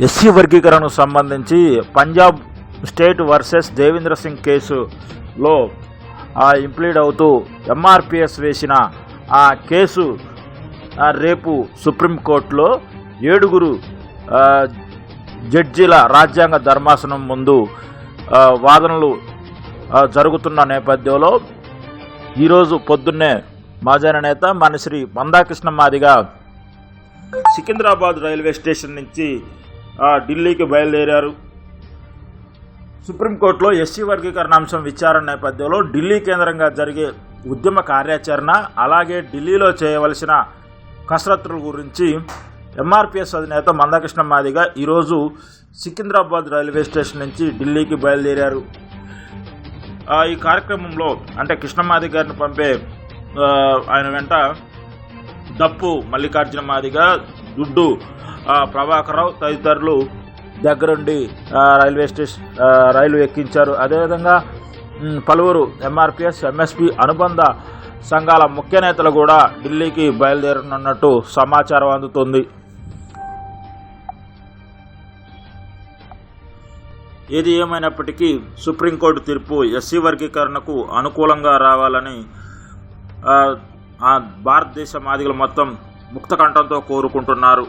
SC వర్గీకరణకు సంబంధించి Punjab state versus Devendra Singh కేసులో ఇంప్లీడ్ అవుతూ ఎంఆర్పిఎస్ వేసిన ఆ కేసు రేపు సుప్రీంకోర్టులో ఏడుగురు జడ్జీల రాజ్యాంగ ధర్మాసనం ముందు వాదనలు జరుగుతున్న నేపథ్యంలో ఈరోజు పొద్దున్నే మాజీ నేత మనశ్రీ మందాకృష్ణ మాదిగా సికింద్రాబాద్ రైల్వే స్టేషన్ నుంచి ఢిల్లీకి బయలుదేరారు. సుప్రీంకోర్టులో ఎస్సీ వర్గీకరణ అంశం విచారణ నేపథ్యంలో ఢిల్లీ కేంద్రంగా జరిగే ఉద్యమ కార్యాచరణ అలాగే ఢిల్లీలో చేయవలసిన కసరత్తుల గురించి ఎంఆర్పిఎస్ అధినేత మందకృష్ణ మాదిగా ఈరోజు సికింద్రాబాద్ రైల్వే స్టేషన్ నుంచి ఢిల్లీకి బయలుదేరారు. ఈ కార్యక్రమంలో అంటే కృష్ణమాది గారిని పంపే ఆయన వెంట దప్పు మల్లికార్జున మాదిగా దుడ్డు ప్రభాకరరావు తదితరులు దగ్గరుండి రైల్వే స్టేషన్ రైలు ఎక్కించారు. అదేవిధంగా పలువురు ఎంఆర్పిఎస్ ఎంఎస్పి అనుబంధ సంఘాల ముఖ్య నేతలు కూడా ఢిల్లీకి బయలుదేరనున్నట్టు సమాచారం అందుతుంది. ఏది ఏమైనప్పటికీ సుప్రీంకోర్టు తీర్పు ఎస్సీ వర్గీకరణకు అనుకూలంగా రావాలని భారతదేశ మాదిగలు మొత్తం ముక్త కంఠంతో కోరుకుంటున్నారు.